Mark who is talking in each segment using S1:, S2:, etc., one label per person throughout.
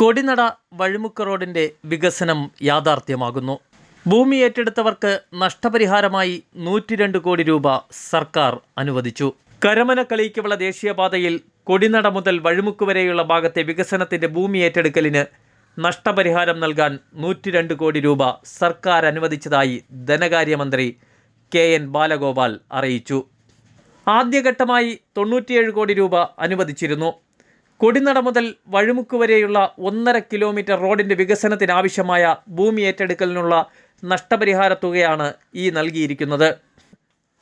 S1: കൊടിനട വഴിമുക്ക് റോഡിന്റെ വികസനം യാഥാർത്ഥ്യമാകുന്നു. ഭൂമി ഏറ്റെടുത്തവർക്ക് നഷ്ടപരിഹാരമായി നൂറ്റിരണ്ട് കോടി രൂപ സർക്കാർ അനുവദിച്ചു. കരമന ദേശീയപാതയിൽ കൊടിനട മുതൽ വഴിമുക്ക് വരെയുള്ള ഭാഗത്തെ വികസനത്തിന്റെ ഭൂമി ഏറ്റെടുക്കലിന് നഷ്ടപരിഹാരം നൽകാൻ നൂറ്റിരണ്ട് കോടി രൂപ സർക്കാർ അനുവദിച്ചതായി ധനകാര്യമന്ത്രി കെ എൻ ബാലഗോപാൽ അറിയിച്ചു. ആദ്യഘട്ടമായി തൊണ്ണൂറ്റിയേഴ് കോടി രൂപ അനുവദിച്ചിരുന്നു. കൊടിനട മുതൽ വഴിമുക്ക് വരെയുള്ള ഒന്നര കിലോമീറ്റർ റോഡിന്റെ വികസനത്തിനാവശ്യമായ ഭൂമി ഏറ്റെടുക്കലിനുള്ള നഷ്ടപരിഹാര തുകയാണ് ഈ നൽകിയിരിക്കുന്നത്.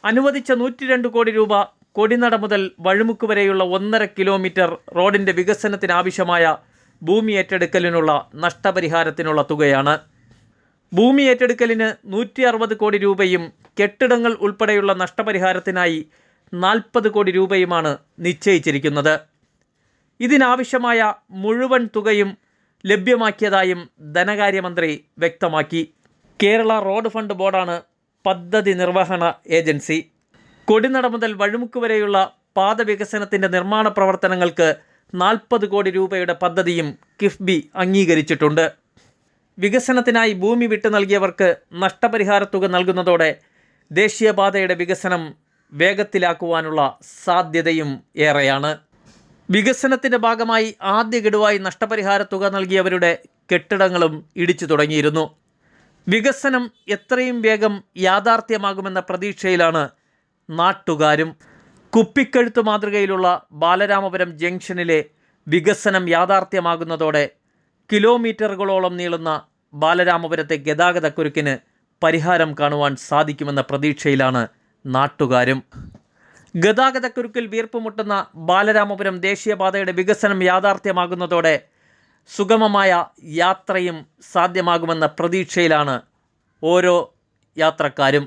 S1: അനുവദിച്ച നൂറ്റിരണ്ട് കോടി രൂപ കൊടിനട മുതൽ വഴിമുക്ക് വരെയുള്ള ഒന്നര കിലോമീറ്റർ റോഡിന്റെ വികസനത്തിനാവശ്യമായ ഭൂമി ഏറ്റെടുക്കലിനുള്ള നഷ്ടപരിഹാരത്തിനുള്ള തുകയാണ്. ഭൂമി ഏറ്റെടുക്കലിന് നൂറ്റി അറുപത് കോടി രൂപയും കെട്ടിടങ്ങൾ ഉൾപ്പെടെയുള്ള നഷ്ടപരിഹാരത്തിനായി നാൽപ്പത് കോടി രൂപയുമാണ് നിശ്ചയിച്ചിരിക്കുന്നത്. ഇതിനാവശ്യമായ മുഴുവൻ തുകയും ലഭ്യമാക്കിയതായും ധനകാര്യമന്ത്രി വ്യക്തമാക്കി. കേരള റോഡ് ഫണ്ട് ബോർഡാണ് പദ്ധതി നിർവഹണ ഏജൻസി. കൊടിനട മുതൽ വഴിമുക്ക് വരെയുള്ള പാത വികസനത്തിന്റെ നിർമ്മാണ പ്രവർത്തനങ്ങൾക്ക് നാൽപ്പത് കോടി രൂപയുടെ പദ്ധതിയും കിഫ്ബി അംഗീകരിച്ചിട്ടുണ്ട്. വികസനത്തിനായി ഭൂമി വിട്ടു നൽകിയവർക്ക് നഷ്ടപരിഹാര തുക നൽകുന്നതോടെ ദേശീയപാതയുടെ വികസനം വേഗത്തിലാക്കുവാനുള്ള സാധ്യതയും ഏറെയാണ്. വികസനത്തിന്റെ ഭാഗമായി ആദ്യ ഗഡുവായി നഷ്ടപരിഹാര തുക നൽകിയവരുടെ കെട്ടിടങ്ങളും ഇടിച്ചു തുടങ്ങിയിരുന്നു. വികസനം എത്രയും വേഗം യാഥാർത്ഥ്യമാകുമെന്ന പ്രതീക്ഷയിലാണ് നാട്ടുകാരും. കുപ്പിക്കഴുത്ത് മാതൃകയിലുള്ള ബാലരാമപുരം ജംഗ്ഷനിലെ വികസനം യാഥാർത്ഥ്യമാകുന്നതോടെ കിലോമീറ്ററുകളോളം നീളുന്ന ബാലരാമപുരത്തെ ഗതാഗതക്കുരുക്കിന് പരിഹാരം കാണുവാൻ സാധിക്കുമെന്ന പ്രതീക്ഷയിലാണ് നാട്ടുകാരും. ഗതാഗതക്കുരുക്കിൽ വീർപ്പുമുട്ടുന്ന ബാലരാമപുരം ദേശീയപാതയുടെ വികസനം യാഥാർത്ഥ്യമാകുന്നതോടെ സുഗമമായ യാത്രയും സാധ്യമാകുമെന്ന പ്രതീക്ഷയിലാണ് ഓരോ യാത്രക്കാരും.